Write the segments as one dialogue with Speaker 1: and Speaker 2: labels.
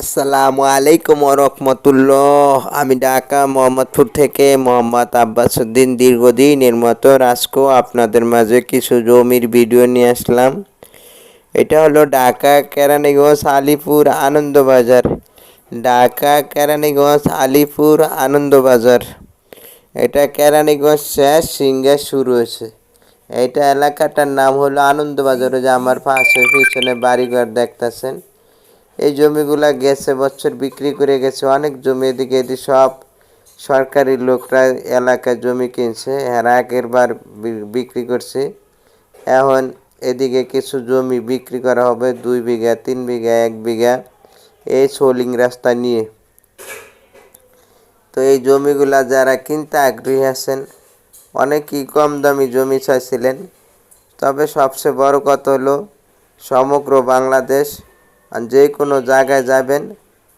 Speaker 1: আসসালামু আলাইকুম রহমতুল্লাহ। আমি ঢাকা মোহাম্মদপুর থেকে মোহাম্মদ আব্বাসুদ্দিন দীর্ঘদিনের মতো রাজকো আপনাদের মাঝে কিছু জমির ভিডিও নিয়ে আসলাম। এটা হলো ঢাকা কেরানীগঞ্জ আলিপুর আনন্দবাজার। ঢাকা কেরানীগঞ্জ আলিপুর আনন্দবাজার। এটা কেরানীগঞ্জ শেষ সিঙ্গা শুরু হয়েছে। এইটা এলাকাটার নাম হলো আনন্দবাজার। যে আমার পাশে পিছনে বাড়িঘর দেখতেছেন। এই জমিগুলা গেছে, বছর বিক্রি করে গেছে, অনেক জমি এদিকে এদিকে সব সরকারি লোকরা এলাকায় জমি কিনছে। এরা আগের বার বিক্রি করছে। এখন এদিকে কিছু জমি বিক্রি করা হবে, দুই বিঘা, তিন বিঘা, এক বিঘা এই সোলিং রাস্তা নিয়ে। তো এই জমিগুলা যারা কিনতে আগ্রহী আছেন, অনেকেই কম দামি জমি চাইছিলেন। তবে সবচেয়ে বড় কথা হলো, সমগ্র বাংলাদেশ যে কোনো জায়গায় যাবেন,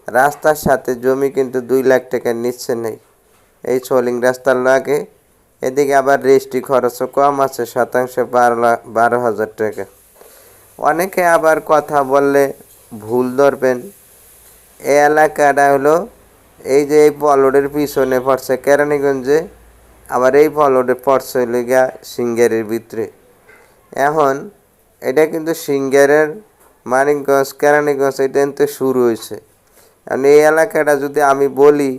Speaker 1: রাস্তার সাথে জমি কিন্তু দুই লাখ টাকা নিচ্ছে নেই। এই সোলিং রাস্তার লাগে, এদিকে আবার রেজিস্ট্রি খরচও কম আছে, শতাংশ বারো লাখ বারো হাজার টাকা। অনেকে আবার কথা বললে ভুল ধরবেন। এই এলাকাটা হলো, এই যে এই পলটের পিছনে পড়ছে কেরানীগঞ্জে, আবার এই পলটে পড়ছে হলো গিয়া সিঙ্গারের ভিতরে। এখন, এটা কিন্তু সিঙ্গারের মানিকগঞ্জ, কেরানীগঞ্জ, এটা কিন্তু শুরু হয়েছে। এখন এই এলাকাটা যদি আমি বলি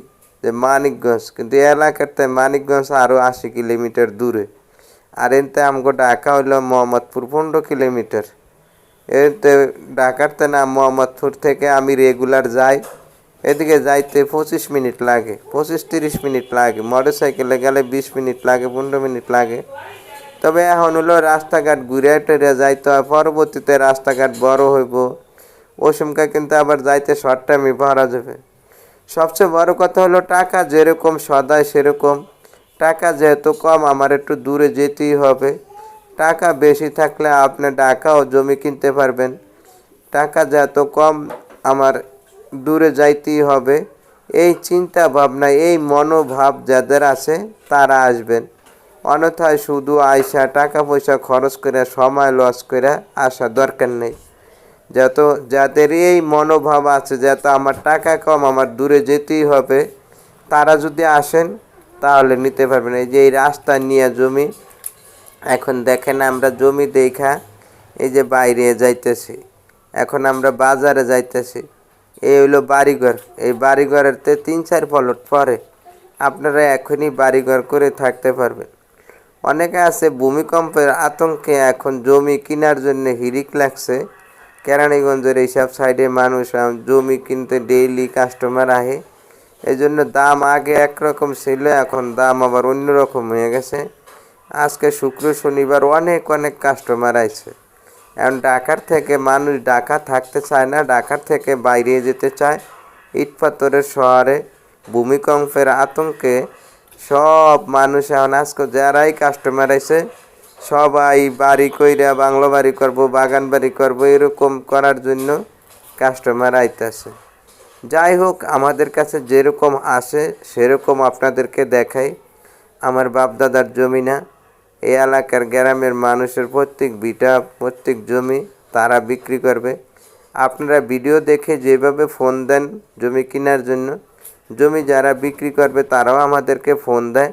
Speaker 1: যে মানিকগঞ্জ, কিন্তু এই এলাকাতে মানিকগঞ্জ আরও আশি কিলোমিটার দূরে। আর এতে আমাকে ঢাকা হইল মোহাম্মদপুর, পনেরো কিলোমিটার। এতে ঢাকাতে না মোহাম্মদপুর থেকে আমি রেগুলার যাই। এদিকে যাইতে পঁচিশ মিনিট লাগে, পঁচিশ তিরিশ মিনিট লাগে। মোটর সাইকেলে গেলে বিশ মিনিট লাগে, পনেরো মিনিট লাগে। তবে এখন হলো রাস্তাঘাট ঘুরে টেরে যাইতে হয়, পরবর্তীতে রাস্তাঘাট বড় হইব। সময়কার কিন্তু আবার যাইতে শর্ট টাইমে পারা যাবে। সবচেয়ে বড় কথা হলো টাকা যেরকম সদায় সেরকম। টাকা যেহেতু কম, আমার একটু দূরে যেতেই হবে। টাকা বেশি থাকলে আপনি টাকা ও জমি কিনতে পারবেন। টাকা যত কম, আমার দূরে যাইতেই হবে। এই চিন্তা ভাবনা, এই মনোভাব যাদের আছে, তারা আসবেন। অন্যথায় শুধু আয়সা টাকা পয়সা খরচ করে, সময় লস করে আসা দরকার নেই। যত, যাদের এই মনোভাব আছে যাতে আমার টাকা কম, আমার দূরে যেতেই হবে। তারা যদি আসেন, তাহলে নিতে পারবেন। এই যে এই রাস্তা নিয়ে জমি, এখন দেখেন আমরা জমি দেখা, এই যে বাইরে যাইতেছি। এখন আমরা বাজারে যাইতেছি। এই হইল বাড়িঘর। এই বাড়িঘরের তে তিন চার পলট পরে। আপনারা এখনই বাড়িঘর করে থাকতে পারবেন। অনেকে আছে ভূমিকম্পের আতঙ্কে এখন জমি কেনার জন্য হিরিক লাগছে। কেরানীগঞ্জের এইসব সাইডে মানুষ জমি কিনতে ডেইলি কাস্টমার আহে এই জন্য দাম আগে একরকম ছিল, এখন দাম আবার অন্যরকম হয়ে গেছে। আজকে শুক্র, শনিবার অনেক অনেক কাস্টমার আছে। এখন ঢাকার থেকে মানুষ ঢাকা থাকতে চায় না, ঢাকার থেকে বাইরে যেতে চায়। ইট পাথরের শহরে ভূমিকম্পের আতঙ্কে সব মানুষ এখন আজকে যারাই কাস্টমার আছে, সবাই বাড়ি কইরা বাংলো বাড়ি করব, বাগান বাড়ি করব, এরকম করার জন্য কাস্টমার আইতেছে। যাই হোক, আমাদের কাছে যেরকম আসে, সেরকম আপনাদেরকে দেখাই। আমার বাপদাদার জমি না, এই এলাকার গ্রামের মানুষের প্রত্যেক বিটা, প্রত্যেক জমি তারা বিক্রি করবে। আপনারা ভিডিও দেখে যেভাবে ফোন দেন জমি কেনার জন্য জমি যারা বিক্রি করবে তারাও আমাদেরকে ফোন দেয়।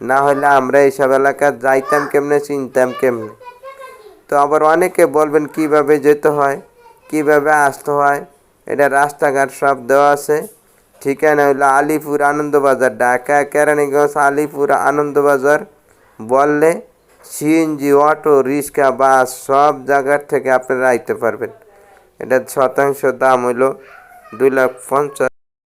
Speaker 1: না হলে আমরা এইসব এলাকা যাইতাম কেমনে, চিনতাম কেমনে? তো আবার অনেকে বলবেন, কীভাবে যেতে হয়? কীভাবে আসতে হয়? এটা রাস্তাঘাট সব দেওয়া আছে। ঠিকানা হলো আলিপুর আনন্দবাজার, ঢাকা, কেরানীগঞ্জ, আলিপুর আনন্দবাজার। বললে সিএনজি, অটো, রিক্সা, বাস সব জায়গার থেকে আপনারা আইতে পারবেন। এটা শতাংশ দাম হইল দুই লাখ পঞ্চাশ